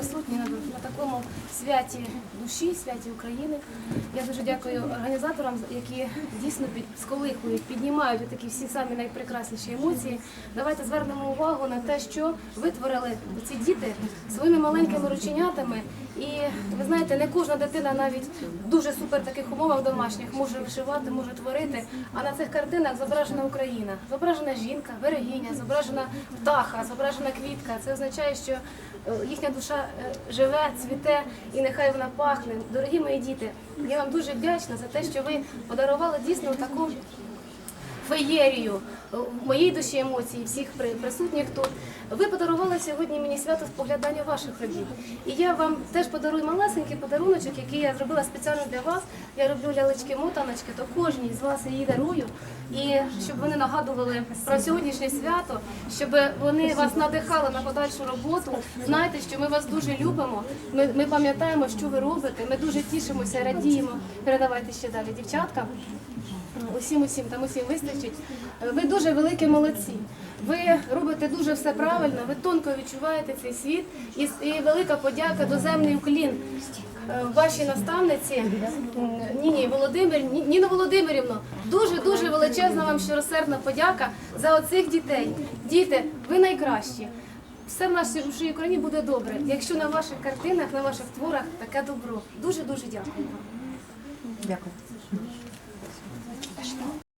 присутні на, такому святі душі, святі України. Я дуже дякую організаторам, які дійсно під сколихують, піднімають такі всі самі найпрекрасніші емоції. Давайте звернемо увагу на те, що витворили ці діти своїми маленькими рученятами. І ви знаєте, не кожна дитина навіть в дуже супер таких умовах домашніх може вишивати, може творити. А на цих картинах зображена Україна, зображена жінка, берегиня, зображена птаха, зображена квітка. Це означає, що е, їхня душа е, живе, цвіте і нехай вона пахне. Дорогі мої діти, я вам дуже вдячна за те, що ви подарували дійсно таку феєрію е, моїй душі емоцій, всіх при- присутніх тут. Ви подарували сьогодні мені свято споглядання ваших робіт. І я вам теж подарую малесенький подаруночок, який я зробила спеціально для вас. Я роблю лялечки-мотаночки, то кожній з вас її дарую. І щоб вони нагадували про сьогоднішнє свято, щоб вони вас надихали на подальшу роботу. Знайте, що ми вас дуже любимо. Ми, ми пам'ятаємо, що ви робите. Ми дуже тішимося, радіємо. Передавайте ще далі, дівчатка. Усім, усім, там усім вистачить. Ви дуже великі молодці. Ви робите дуже все правильно, ви тонко відчуваєте цей світ. І, і велика подяка доземний уклін е, вашій наставниці Ніні Володимир, Ні- Ніно Володимирівно. Дуже дуже величезна вам щиросердна подяка за оцих дітей. Діти, ви найкращі. Все в нашій нашій Україні буде добре, якщо на ваших картинах, на ваших творах таке добро. Дуже дуже дякую вам. Дякую.